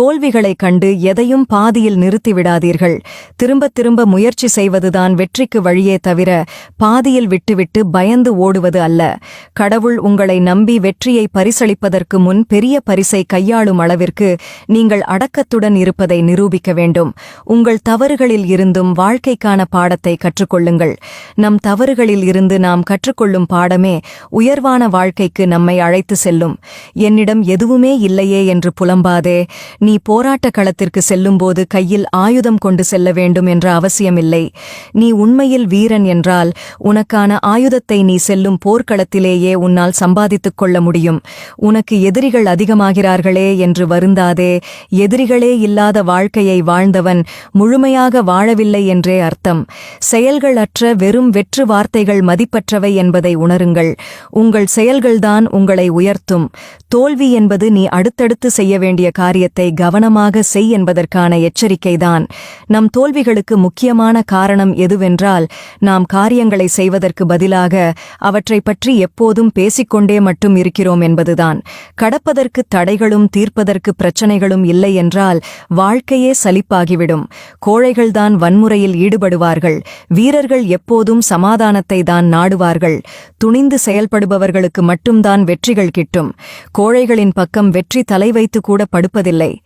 தோல்விகளைக் கண்டு எதையும் பாதியில் நிறுத்திவிடாதீர்கள். திரும்ப திரும்ப முயற்சி செய்வதுதான் வெற்றிக்கு வழியே தவிர பாதியில் விட்டுவிட்டு பயந்து ஓடுவது அல்ல. கடவுள் உங்களை நம்பி வெற்றியை பரிசளிப்பதற்கு முன் பெரிய பரிசை கையாளும் அளவிற்கு நீங்கள் அடக்கத்துடன் இருப்பதை நிரூபிக்க வேண்டும். உங்கள் தவறுகளில் இருந்தும் வாழ்க்கைக்கான பாடத்தை கற்றுக்கொள்ளுங்கள். நம் தவறுகளில் இருந்து நாம் கற்றுக்கொள்ளும் பாடமே உயர்வான வாழ்க்கைக்கு நம்மை அழைத்து செல்லும். என்னிடம் எதுவுமே இல்லையே என்று புலம்பாதே நீ போராட்ட களத்திற்கு செல்லும்போது கையில் ஆயுதம் கொண்டு செல்ல வேண்டும் என்ற அவசியமில்லை. நீ உண்மையில் வீரன் என்றால் உனக்கான ஆயுதத்தை நீ செல்லும் போர்க்களத்திலேயே உன்னால் சம்பாதித்துக் கொள்ள முடியும். உனக்கு எதிரிகள் அதிகமாகிறார்களே என்று வருந்தாதே. எதிரிகளே இல்லாத வாழ்க்கையை வாழ்ந்தவன் முழுமையாக வாழவில்லை என்றே அர்த்தம். செயல்கள் அற்ற வெறும் வெற்று வார்த்தைகள் மதிப்பற்றவை என்பதை உணருங்கள். உங்கள் செயல்கள்தான் உங்களை உயர்த்தும். தோல்வி என்பது நீ அடுத்தடுத்து செய்ய வேண்டிய காரியத்தை கவனமாக செய் என்பதற்கான எச்சரிக்கைதான். நம் தோல்விகளுக்கு முக்கியமான காரணம் எதுவென்றால் நாம் காரியங்களை செய்வதற்கு பதிலாக அவற்றைப் பற்றி எப்போதும் பேசிக்கொண்டே மட்டும் இருக்கிறோம் என்பதுதான். கடப்பதற்கு தடைகளும் தீர்ப்பதற்கு பிரச்சனைகளும் இல்லை என்றால் வாழ்க்கையே சலிப்பாகிவிடும். கோழைகள்தான் வன்முறையில் ஈடுபடுவார்கள். வீரர்கள் எப்போதும் சமாதானத்தை தான் நாடுவார்கள். துணிந்து செயல்படுபவர்களுக்கு மட்டும்தான் வெற்றிகள் கிட்டும். கோழைகளின் பக்கம் வெற்றி தலை வைத்து கூட படுப்பதில்லை.